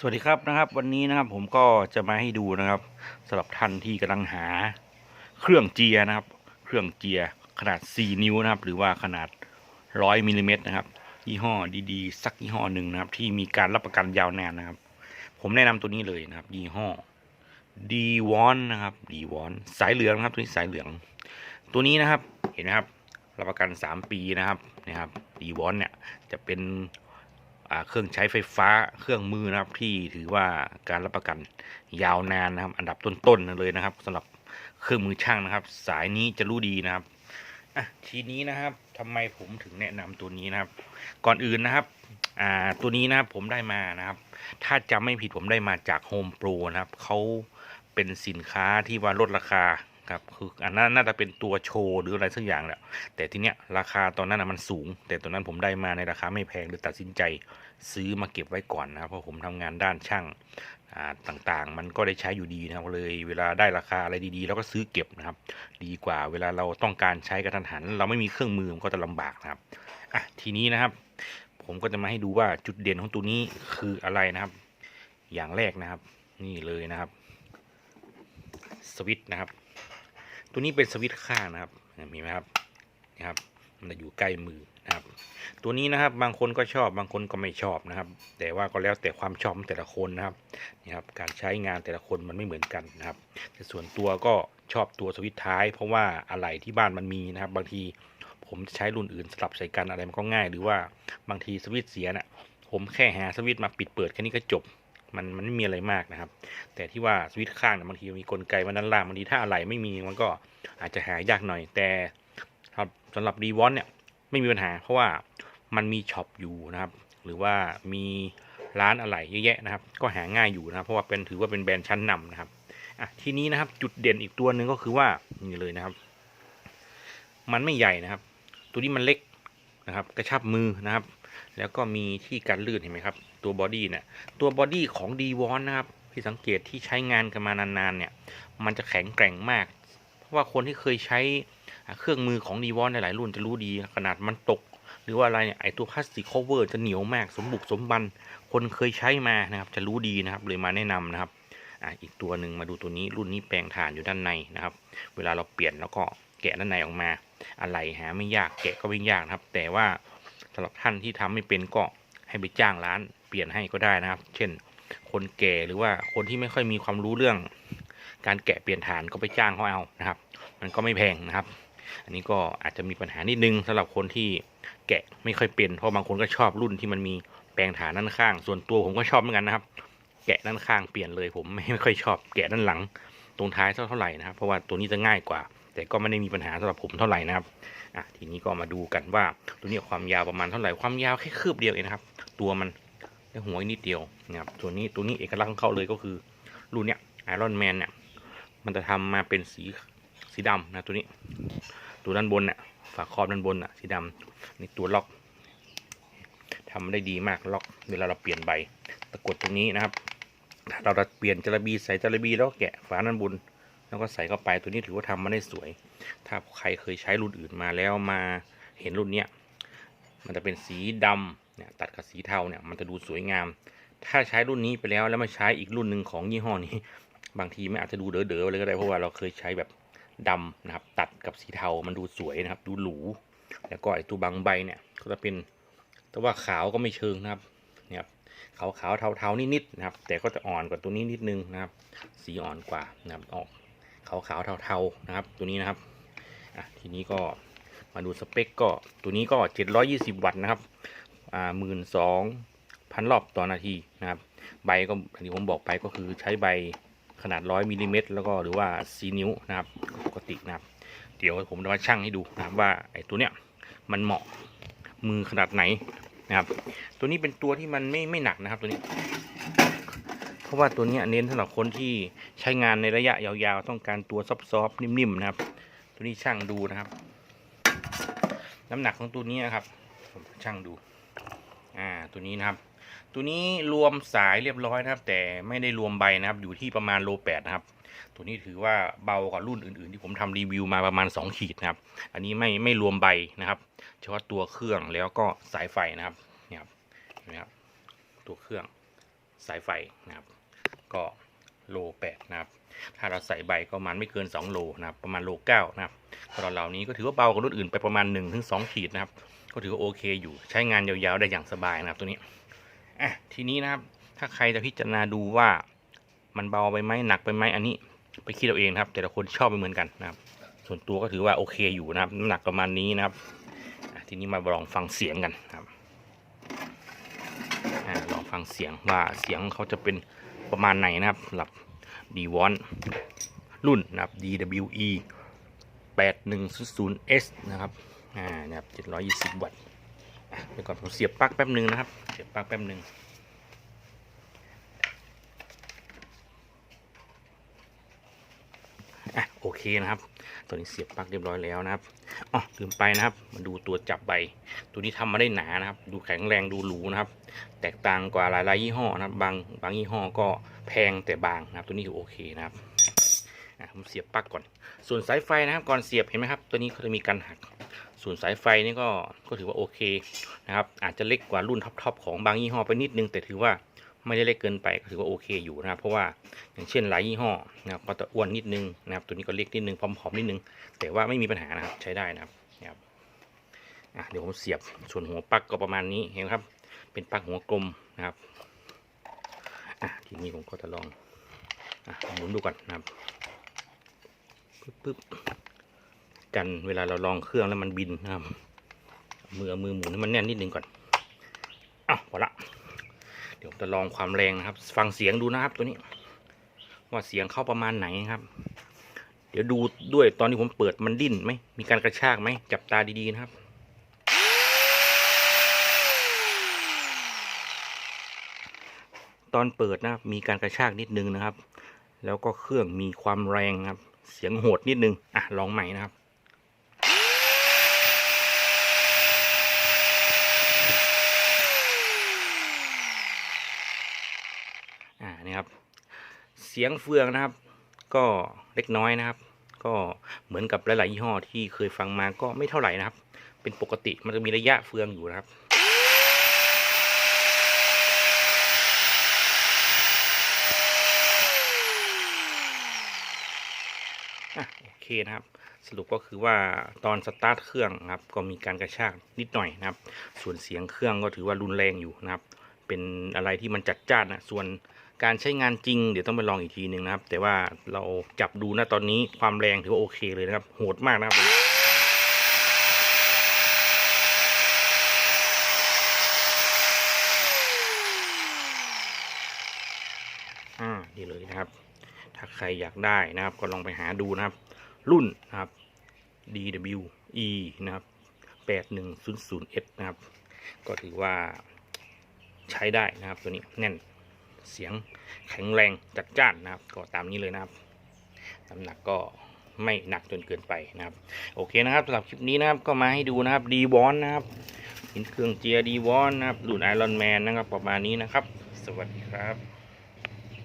สวัสดีครับนะครับวันนี้นะครับผมก็จะมาให้ดูนะครับสำหรับท่านที่กำลังหาเครื่องเจียนะครับ เครื่องเจียขนาด 4 นิ้วนะครับ หรือว่าขนาด 100มิลลิเมตรนะครับยี่ห้อดีๆ สักยี่ห้อหนึ่งนะครับ ที่มีการรับประกันยาวนานนะครับ ผมแนะนำตัวนี้เลยนะครับ ยี่ห้อดีวอนนะครับดีวอนสายเหลืองนะครับตัวนี้สายเหลือง ตัวนี้นะครับเห็นไหมครับรับประกัน 3 ปีนะครับนะครับดีวอนเนี่ยจะเป็น เครื่องใช้ไฟฟ้าเครื่องมือนะครับที่ถือว่าการรับประกันยาวนานนะครับ อันดับต้นๆเลยนะครับสำหรับเครื่องมือช่างนะครับ สายนี้จะรู้ดีนะครับทีนี้นะครับทำไมผมถึงแนะนำตัวนี้นะครับ ก่อนอื่นนะครับตัวนี้นะครับผมได้มานะครับ ถ้าจำไม่ผิดผมได้มาจาก Home Pro นะครับเขาเป็นสินค้าที่ว่าลดราคา ครับคืออันนั้นน่าจะเป็นตัวโชว์หรืออะไรสักอย่างแหละแต่ทีเนี้ยราคาตอนนั้นนะมันสูง แต่ตอนนั้นผมได้มาในราคาไม่แพงเลยตัดสินใจซื้อมาเก็บไว้ก่อนนะครับเพราะผมทำงานด้านช่างอ่าต่างๆ มันก็ได้ใช้อยู่ดีนะครับเลยเวลาได้ราคาอะไรดีๆเราก็ซื้อเก็บนะครับ ดีกว่าเวลาเราต้องการใช้กระทันหัน เราไม่มีเครื่องมือมันก็จะลำบากนะครับอะทีนี้นะครับ ผมก็จะมาให้ดูว่าจุดเด่นของตัวนี้คืออะไรนะครับ อย่างแรกนะครับ นี่เลยนะครับ สวิตช์นะครับ ตัวนี้เป็นสวิตช์ข้างนะครับมีไหมครับนะครับ มันจะอยู่ใกล้มือนะครับ ตัวนี้นะครับบางคนก็ชอบบางคนก็ไม่ชอบนะครับ แต่ว่าก็แล้วแต่ความชอบแต่ละคนนะครับนี่ครับ การใช้งานแต่ละคนมันไม่เหมือนกันนะครับ แต่ส่วนตัวก็ชอบตัวสวิตช์ท้าย เพราะว่าอะไรที่บ้านมันมีนะครับ บางทีผมใช้รุ่นอื่นสลับใส่กันอะไรมันก็ง่าย หรือว่าบางทีสวิตช์เสียน่ะผมแค่หาสวิตช์มาปิดเปิดแค่นี้ก็จบ มันมันไม่มีอะไรมากนะครับ แต่ที่ว่าสวิตช์ข้างเนี่ยบางทีมีกลไกมันด้านล่างบางทีถ้าอะไรไม่มีมันก็อาจจะหายากหน่อย แต่ครับสำหรับรีวอนเนี่ยไม่มีปัญหา เพราะว่ามันมีช็อปอยู่นะครับ หรือว่ามีร้านอะไหล่เยอะแยะนะครับ ก็หาง่ายอยู่นะครับ เพราะว่าเป็นถือว่าเป็นแบรนด์ชั้นนำนะครับอะทีนี้นะครับจุดเด่นอีกตัวหนึ่งก็คือว่านี่เลยนะครับ มันไม่ใหญ่นะครับ ตัวนี้มันเล็กนะครับ กระชับมือนะครับ แล้วก็มีที่กันลื่นเห็นไหมครับ ตัวบอดี้เนี่ยตัวบอดี้ของดีวอนนะครับที่สังเกตที่ใช้งานกันมานานๆเนี่ย มันจะแข็งแกร่งมาก เพราะว่าคนที่เคยใช้เครื่องมือของดีวอนหลายๆรุ่นจะรู้ดีขนาดมันตก หรือว่าอะไรเนี่ยไอตัวพลาสติกโคเวอร์จะเหนียวมาก สมบุกสมบัน คนเคยใช้มานะครับ จะรู้ดีนะครับเลยมาแนะนำนะครับอ่าอีกตัวหนึ่งมาดูตัวนี้รุ่นนี้แปลงฐานอยู่ด้านในนะครับ เวลาเราเปลี่ยนแล้วก็แกะด้านในออกมา อะไรหาไม่ยากแกะก็ไม่ยากนะครับ แต่ว่า สำหรับท่านที่ทำไม่เป็นก็ให้ไปจ้างร้านเปลี่ยนให้ก็ได้นะครับ เช่น คนแก่หรือว่าคนที่ไม่ค่อยมีความรู้เรื่อง การแกะเปลี่ยนฐานก็ไปจ้างเขาเอานะครับ มันก็ไม่แพงนะครับ อันนี้ก็อาจจะมีปัญหานิดนึงสำหรับคนที่แกะไม่ค่อยเป็นเพราะบางคนก็ชอบรุ่นที่มันมีแปลงฐานด้านข้าง ส่วนตัวผมก็ชอบเหมือนกันนะครับ แกะด้านข้างเปลี่ยนเลยผมไม่ค่อยชอบแกะด้านหลังตรงท้ายเท่าไหร่นะครับ เพราะว่าตัวนี้จะง่ายกว่า แต่ก็ไม่ได้มีปัญหาสำหรับผมเท่าไหร่นะครับ อะทีนี้ก็มาดูกันว่าตัวนี้ความยาวประมาณเท่าไหร่ความยาวแค่คืบเดียวเองนะครับ ตัวมันได้หัวนิดเดียวนะครับตัวนี้ตัวนี้เอกลักษณ์ของเขาเลยก็คือรุ่นเนี้ยไอรอนแมนเนี่ยมันจะทำมาเป็นสีสีดำนะตัวนี้ ตัวด้านบนเนี่ยฝาครอบด้านบนอะสีดำนี่ตัวล็อกทำได้ดีมากล็อกเวลาเราเปลี่ยนใบตะกดตรงนี้นะครับถ้าเราจะเปลี่ยนจระบีใส่จระบีแล้วแกะฝาด้านบน แล้วก็ใส่เข้าไปตัวนี้ถือว่าทำมาได้สวย ถ้าใครเคยใช้รุ่นอื่นมาแล้วมาเห็นรุ่นเนี้ยมันจะเป็นสีดำเนี่ยตัดกับสีเทาเนี่ยมันจะดูสวยงาม ถ้าใช้รุ่นนี้ไปแล้วแล้วมาใช้อีกรุ่นหนึ่งของยี่ห้อนี้ บางทีไม่อาจจะดูเด๋อๆเลยก็ได้เพราะว่าเราเคยใช้แบบดำนะครับ ตัดกับสีเทามันดูสวยนะครับ ดูหรู แล้วก็ไอ้ตัวบางใบเนี่ยก็จะเป็นแต่ว่าขาวก็ไม่เชิงนะครับเนี่ยครับขาวขาวๆเทาๆนิดๆนะครับ แต่ก็จะอ่อนกว่าตัวนี้นิดนึงนะครับ สีอ่อนกว่านะครับออก ขาวขาวๆเทาๆนะครับ ตัวนี้นะครับอะทีนี้ก็มาดูสเปคก็ตัวนี้ก็ 720 วัตต์นะครับอ่าหมื่นสองพันรอบต่อนาทีนะครับใบก็ที่ผมบอกไปก็คือใช้ใบขนาด100มิลลิเมตรแล้วก็หรือว่า4นิ้วนะครับปกตินะครับ เดี๋ยวผมจะมาชั่งให้ดูนะครับว่าไอ้ตัวเนี้ยมันเหมาะมือขนาดไหนนะครับ ตัวนี้เป็นตัวที่มันไม่ไม่หนักนะครับตัวนี้ เพราะว่าตัวนี้เน้นสำหรับคนที่ใช้งานในระยะยาวๆ ต้องการตัวซอฟๆนิ่มๆนะครับ ตัวนี้ช่างดูนะครับ น้ำหนักของตัวนี้นะครับผมช่างดู อ่าตัวนี้นะครับ ตัวนี้รวมสายเรียบร้อยนะครับ แต่ไม่ได้รวมใบนะครับ อยู่ที่ประมาณโลแปดนะครับ ตัวนี้ถือว่าเบากว่ารุ่นอื่นๆ ที่ผมทำรีวิวมาประมาณ 2 ขีดนะครับ อันนี้ไม่ไม่รวมใบนะครับเฉพาะตัวเครื่องแล้วก็สายไฟนะครับเนี่ยครับนไหมครับตัวเครื่องสายไฟนะครับ ก็โลแปดนะครับถ้าเราใส่ใบก็ประมาณไม่เกิน 2 โลนะครับประมาณโลเก้านะครับก็เราเหล่านี้ก็ถือว่าเบากว่ารุ่นอื่นไปประมาณ1นถึงสขีดนะครับก็ถือว่าโอเคอยู่ใช้งานยาวๆได้อย่างสบายนะครับตัวนี้อะทีนี้นะครับถ้าใครจะพิจารณาดูว่ามันเบาไปไหมหนักไปไหมอันนี้ไปคิดเอาเองครับ แต่ละคนชอบไม่เหมือนกันนะครับ ส่วนตัวก็ถือว่าโอเคอยู่นะครับน้ำหนักประมาณนี้นะครับทีนี้มาลองฟังเสียงกันครับอลองฟังเสียงว่าเสียงเขาจะเป็น ประมาณไหนนะครับสำหรับ d วอนรุ่นนะครับ DWE 8100S นะครับ อ่า นะครับ 720 วัตต์อะเดี๋ยวก่อนผมเสียบปลั๊กแป๊บหนึ่งนะครับ เสียบปลั๊กแป๊บหนึ่ง อะโอเคนะครับ ตัวนี้เสียบปลั๊กเรียบร้อยแล้วนะครับอ๋อลืมไปนะครับ มาดูตัวจับใบ ตัวนี้ทำมาได้หนานะครับ ดูแข็งแรงดูหรูนะครับ แตกต่างกว่าหลายๆยี่ห้อนะครับ บางบางยี่ห้อก็แพงแต่บางนะครับ ตัวนี้ถือโอเคนะครับอะผมเสียบปลั๊กก่อน ส่วนสายไฟนะครับ ก่อนเสียบเห็นไหมครับ ตัวนี้เขาจะมีการหักส่วนสายไฟนี่ก็ก็ถือว่าโอเคนะครับ อาจจะเล็กกว่ารุ่นท็อปๆของบางยี่ห้อไปนิดนึงแต่ถือว่า ไม่ได้เล็กเกินไปก็ถือว่าโอเคอยู่นะครับเพราะว่าอย่างเช่นหลายยี่ห้อนะครับก็จะอ้วนนิดนึงนะครับตัวนี้ก็เล็กนิดนึงผอมๆนิดนึง แต่ว่าไม่มีปัญหานะครับใช้ได้นะครับนะครับเดี๋ยวผมเสียบส่วนหัวปลั๊กก็ประมาณนี้เห็นไหมครับ เป็นปลั๊กหัวกลมนะครับทีนี้ผมก็จะลองหมุนดูก่อนนะครับปึ๊บปึ๊บกันเวลาเราลองเครื่องแล้วมันบินนะครับมือมือหมุนให้มันแน่นนิดนึงก่อนอ้าวพอละ เดี๋ยวผมจะลองความแรงนะครับ ฟังเสียงดูนะครับตัวนี้ ว่าเสียงเข้าประมาณไหนครับ เดี๋ยวดูด้วยตอนที่ผมเปิดมันดิ้นไหมมีการกระชากไหมจับตาดีๆนะครับตอนเปิดนะครับมีการกระชากนิดนึงนะครับ แล้วก็เครื่องมีความแรงครับ เสียงโหดนิดนึงอะลองใหม่นะครับ อ่า นี่ครับ เสียงเฟืองนะครับ ก็เล็กน้อยนะครับ ก็เหมือนกับหลายๆยี่ห้อที่เคยฟังมาก็ไม่เท่าไหร่นะครับ เป็นปกติมันจะมีระยะเฟืองอยู่นะครับอโอเคนะครับ สรุปก็คือว่าตอนสตาร์ทเครื่องครับ ก็มีการกระชากนิดหน่อยนะครับ ส่วนเสียงเครื่องก็ถือว่ารุนแรงอยู่นะครับ เป็นอะไรที่มันจัดจ้านนะส่วน การใช้งานจริงเดี๋ยวต้องไปลองอีกทีหนึ่งนะครับ แต่ว่าเราจับดูนะตอนนี้ความแรงถือว่าโอเคเลยนะครับ โหดมากนะครับอ่านี่เลยนะครับ ถ้าใครอยากได้นะครับ ก็ลองไปหาดูนะครับ รุ่นนะครับ DWE นะครับ 8100S นะครับ ก็ถือว่าใช้ได้นะครับตัวนี้แน่น เสียงแข็งแรงจัดจ้านนะครับ ก็ตามนี้เลยนะครับน้ำหนักก็ไม่หนักจนเกินไปนะครับ โอเคนะครับสำหรับคลิปนี้นะครับก็มาให้ดูนะครับดีวอนนะครับหินเครื่องเจียดีวอนนะครับรุ่นไอรอนแมนนะครับประมาณนี้นะครับ สวัสดีครับ